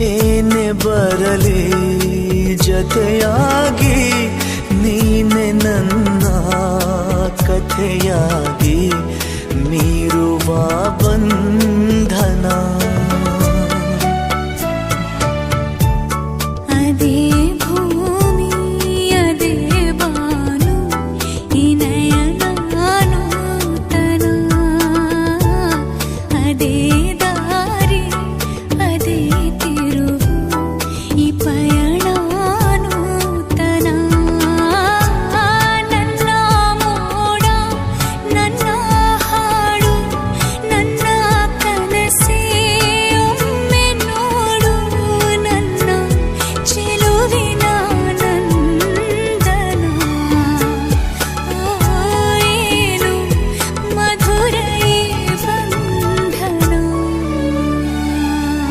ಏನೇ ಬರಲಿ ಜೊತೆಯಾಗಿ ನೀನೆ ನನ್ನ ಕಥೆಯಾಗಿ ಮೀರುವ ಬಂಧನ. day